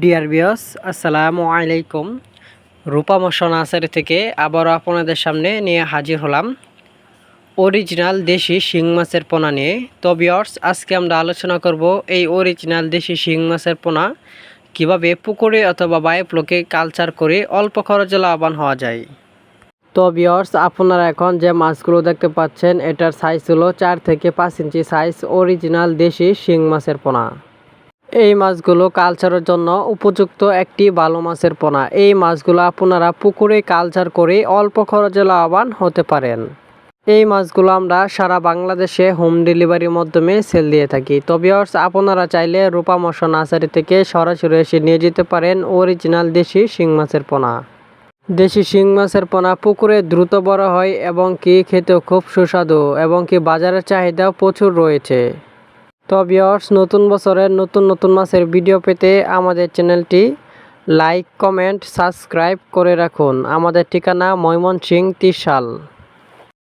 Deer বিয়স আসসালামু আলাইকুম। রূপা মশন আসারি থেকে আবারও আপনাদের সামনে নিয়ে হাজির হলাম। অরিজিনাল দেশি শিং মাছের পোনা নিয়ে। তো বিয়র্স আজকে আমরা আলোচনা করব এই অরিজিনাল দেশি শিং মাছের পোনা। কীভাবে পুকুরে অথবা বায়োপ্লোকে কালচার করে অল্প খরচে লাভবান হওয়া যায়। তো বিয়র্স আপনারা এখন যে মাছগুলো দেখতে পাচ্ছেন, এটার সাইজ হলো চার থেকে পাঁচ ইঞ্চি সাইজ অরিজিনাল দেশি শিং মাছের পোনা। এই মাছগুলো কালচারের জন্য উপযুক্ত একটি ভালো মাছের পোনা। এই মাছগুলো আপনারা পুকুরে কালচার করে অল্প খরচে লাভবান হতে পারেন। এই মাছগুলো আমরা সারা বাংলাদেশে হোম ডেলিভারির মাধ্যমে সেল দিয়ে থাকি। তবে আপনারা চাইলে রূপা মশা নার্সারি থেকে সরাসরি এসে নিয়ে যেতে পারেন অরিজিনাল দেশি শিং মাছের পোনা। দেশি শিং মাছের পোনা পুকুরে দ্রুত বড় হয় এবং কি খেতেও খুব সুস্বাদু এবং কি বাজারের চাহিদাও প্রচুর রয়েছে। তো ভিওর্স নতুন বছরের নতুন নতুন মাসের ভিডিও পেতে আমাদের চ্যানেলটি লাইক কমেন্ট সাবস্ক্রাইব করে রাখুন। আমাদের ঠিকানা ময়মনসিং ত্রিশাল।